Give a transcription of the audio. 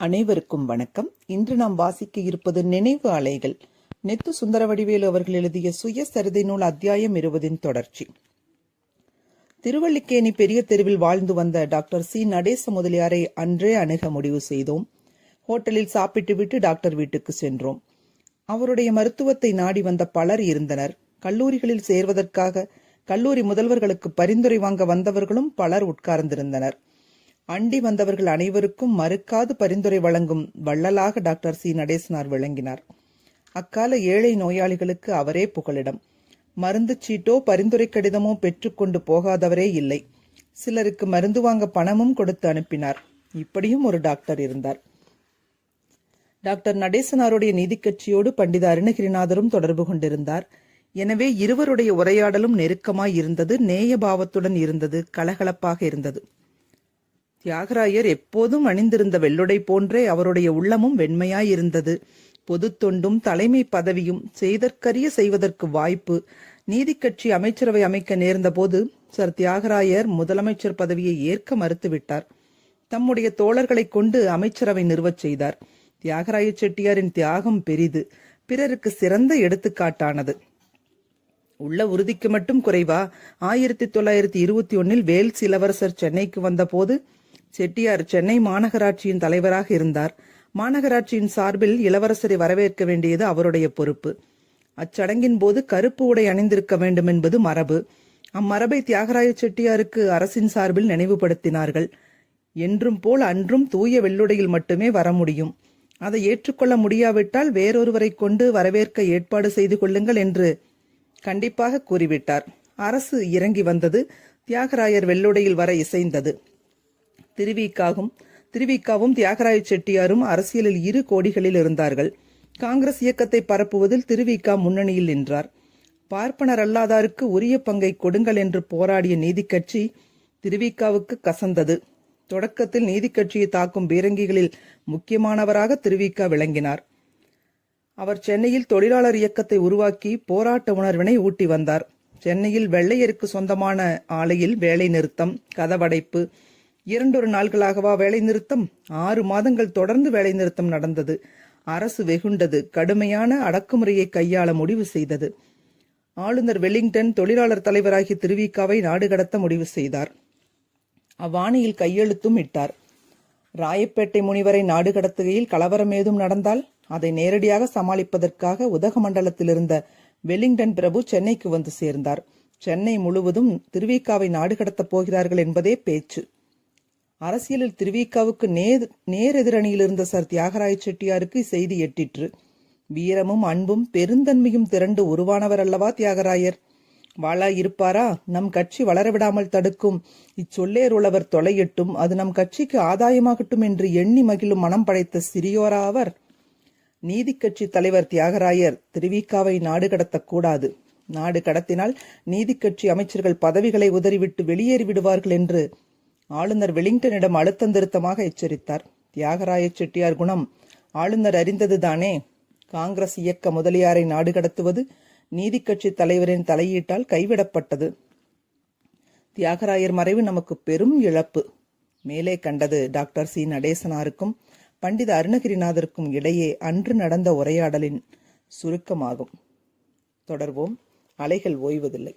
அனைவருக்கும் வணக்கம். இன்று நாம் வாசிக்க இருப்பது நினைவு அலைகள் நெத்து சுந்தரவடிவேலு அவர்கள் எழுதிய சுயசரிதை நூல் அத்தியாயம் இருபதின் தொடர்ச்சி. திருவல்லிக்கேணி பெரிய தெருவில் வாழ்ந்து வந்த டாக்டர் சி. நடேச முதலியாரை அன்றே அணுக முடிவு செய்தோம். ஹோட்டலில் சாப்பிட்டுவிட்டு டாக்டர் வீட்டுக்கு சென்றோம். அவருடைய மருத்துவத்தை நாடி வந்த பலர் இருந்தனர். கல்லூரிகளில் சேர்வதற்காக கல்லூரி முதல்வர்களுக்கு பரிந்துரை வாங்க வந்தவர்களும் பலர் உட்கார்ந்திருந்தனர். அண்டி வந்தவர்கள் அனைவருக்கும் மறுக்காது பரிந்துரை வழங்கும் வள்ளலாக டாக்டர் சி. நடேசனார் விளங்கினார். அக்கால ஏழை நோயாளிகளுக்கு அவரே புகலிடம். மருந்து சீட்டோ பரிந்துரை கடிதமோ பெற்றுக்கொண்டு போகாதவரே இல்லை. சிலருக்கு மருந்து வாங்க பணமும் கொடுத்து அனுப்பினார். இப்படியும் ஒரு டாக்டர் இருந்தார். டாக்டர் நடேசனாருடைய நீதிக்கட்சியோடு பண்டித அருணகிரிநாதரும் தொடர்பு கொண்டிருந்தார். எனவே இருவருடைய உரையாடலும் நெருக்கமாய் இருந்தது நேயபாவத்துடன் இருந்தது கலகலப்பாக இருந்தது. தியாகராயர் எப்போதும் அணிந்திருந்த வெள்ளுடை போன்றே அவருடைய உள்ளமும் வெண்மையாயிருந்தது. பொது தொண்டும் தலைமை பதவியும் செய்தற்கரிய செய்வதற்கு வாய்ப்பு நீதிக்கட்சி அமைச்சரவை அமைக்க நேர்ந்தபோது சர் தியாகராயர் முதலமைச்சர் பதவியை ஏற்க மறுத்துவிட்டார். தம்முடைய தோழர்களைக் கொண்டு அமைச்சரவை நிறுவச் செய்தார். தியாகராய செட்டியாரின் தியாகம் பெரிது பிறருக்கு சிறந்த எடுத்துக்காட்டானது. உள்ள உறுதிக்கு மட்டும் குறைவா? ஆயிரத்தி தொள்ளாயிரத்தி இருபத்தி ஒன்னில் வேல்ஸ் இளவரசர் சென்னைக்கு வந்தபோது செட்டியார் சென்னை மாநகராட்சியின் தலைவராக இருந்தார். மாநகராட்சியின் சார்பில் இளவரசரை வரவேற்க வேண்டியது அவருடைய பொறுப்பு. அச்சடங்கின் போது கருப்பு உடை அணிந்திருக்க வேண்டும் என்பது மரபு. அம்மரபை தியாகராய செட்டியாருக்கு அரசின் சார்பில் நினைவுபடுத்தினார்கள். என்றும் போல் அன்றும் தூய வெள்ளுடையில் மட்டுமே வர முடியும். அதை ஏற்றுக்கொள்ள முடியாவிட்டால் வேறொருவரை கொண்டு வரவேற்க ஏற்பாடு செய்து கொள்ளுங்கள் என்று கண்டிப்பாக கூறிவிட்டார். அரசு இறங்கி வந்தது தியாகராயர் வெள்ளுடையில் வர இசைந்தது. திருவிக்காகும். திருவிக்காவும் தியாகராய செட்டியாரும் அரசியலில் இரு கோடிகளில் இருந்தார்கள். காங்கிரஸ் இயக்கத்தை பரப்புவதில் திருவிக்கா முன்னணியில் நின்றார். பார்ப்பனர் அல்லாதாருக்கு உரிய பங்கை கொடுங்கள் என்று போராடிய நீதிக்கட்சி திருவிக்காவுக்கு கசந்தது. தொடக்கத்தில் நீதிக்கட்சியை தாக்கும் பீரங்கிகளில் முக்கியமானவராக திருவிக்கா விளங்கினார். அவர் சென்னையில் தொழிலாளர் இயக்கத்தை உருவாக்கி போராட்ட உணர்வினை ஊட்டி வந்தார். சென்னையில் வெள்ளையருக்கு சொந்தமான ஆலையில் வேலை நிறுத்தம் கதவடைப்பு இரண்டொரு நாள்களாகவா வேலை நிறுத்தம் ஆறு மாதங்கள் தொடர்ந்து வேலை நிறுத்தம் நடந்தது. அரசு வெகுண்டது கடுமையான அடக்குமுறையை கையாள முடிவு செய்தது. ஆளுநர் வெல்லிங்டன் தொழிலாளர் தலைவராகி திருவிக்காவை நாடு கடத்த முடிவு செய்தார். அவ்வாணியில் கையெழுத்தும் இட்டார். ராயப்பேட்டை முனிவரை நாடு கடத்துகையில் கலவரம் ஏதும் நடந்தால் அதை நேரடியாக சமாளிப்பதற்காக உதகமண்டலத்தில் இருந்த வெல்லிங்டன் பிரபு சென்னைக்கு வந்து சேர்ந்தார். சென்னை முழுவதும் திருவிக்காவை நாடு கடத்தப் போகிறார்கள் என்பதே பேச்சு. அரசியலில் திருவிக்காவுக்கு நேர் நேரெதிரணியில் இருந்த சர் தியாகராய செட்டியாருக்கு செய்தி எட்டிற்று. வீரமும் அன்பும் பெருந்தன்மையும் திரண்டு உருவானவர் அல்லவா தியாகராயர்? வாழா இருப்பாரா? நம் கட்சி வளரவிடாமல் தடுக்கும். இச்சொல்லேர் உழவர் தொலையட்டும் அது நம் கட்சிக்கு ஆதாயமாகட்டும் என்று எண்ணி மகிழும் மனம் படைத்த சிறியோரா அவர்? நீதிக்கட்சி தலைவர் தியாகராயர் திருவிக்காவை நாடு கடத்தக்கூடாது நாடு கடத்தினால் நீதிக்கட்சி அமைச்சர்கள் பதவிகளை உதறிவிட்டு வெளியேறி விடுவார்கள் என்று ஆளுநர் வெலிங்டனிடம் அழுத்தம் திருத்தமாக எச்சரித்தார். தியாகராய செட்டியார் குணம் ஆளுநர் அறிந்ததுதானே காங்கிரஸ் இயக்க முதலியாரை நாடு கடத்துவது நீதிக்கட்சி தலைவரின் தலையீட்டால் கைவிடப்பட்டது. தியாகராயர் மறைவு நமக்கு பெரும் இழப்பு. மேலே கண்டது டாக்டர் சி. நடேசனாருக்கும் பண்டித அருணகிரிநாதருக்கும் இடையே அன்று நடந்த உரையாடலின் சுருக்கமாகும். தொடர்வோம். அலைகள் ஓய்வதில்லை.